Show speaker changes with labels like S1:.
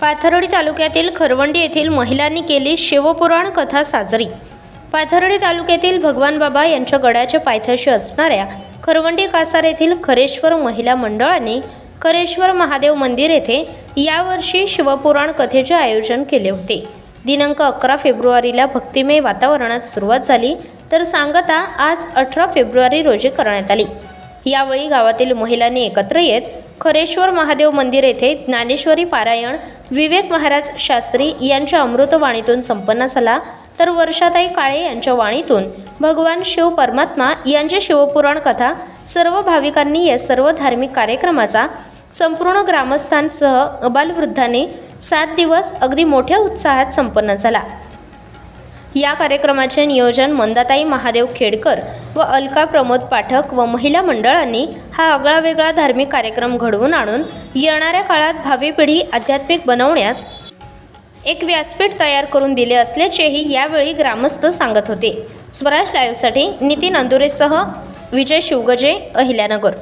S1: पाथर्डी तालुक्यातील खरवंडी येथील महिलांनी केली शिवपुराण कथा साजरी. पाथर्डी तालुक्यातील भगवान बाबा यांच्या गडाच्या पायथ्याशी असणाऱ्या खरवंडी कासार येथील खरेश्वर महिला मंडळाने खरेश्वर महादेव मंदिर येथे यावर्षी शिवपुराण कथेचे आयोजन केले होते. दिनांक अकरा फेब्रुवारीला भक्तिमय वातावरणात सुरुवात झाली तर सांगता आज अठरा फेब्रुवारी रोजी करण्यात आली. यावेळी गावातील महिलांनी एकत्र येत खरेश्वर महादेव मंदिर येथे ज्ञानेश्वरी पारायण विवेक महाराज शास्त्री यांच्या अमृतवाणीतून संपन्न झाला. तर वर्षाताई काळे यांच्या वाणीतून भगवान शिव परमात्मा यांची शिवपुराण कथा सर्व भाविकांनी या सर्व धार्मिक कार्यक्रमाचा संपूर्ण ग्रामस्थांसह अबालवृद्धांनी सात दिवस अगदी मोठ्या उत्साहात संपन्न झाला. या कार्यक्रमाचे नियोजन मंदाताई महादेव खेडकर व अलका प्रमोद पाठक व महिला मंडळांनी हा आगळावेगळा धार्मिक कार्यक्रम घडवून आणून येणाऱ्या काळात भावी पिढी आध्यात्मिक बनवण्यास एक व्यासपीठ तयार करून दिले असल्याचेही यावेळी ग्रामस्थ सांगत होते. स्वराज लाईव्हसाठी नितीन अंदुरेसह विजय शिवगजे अहिल्यानगर.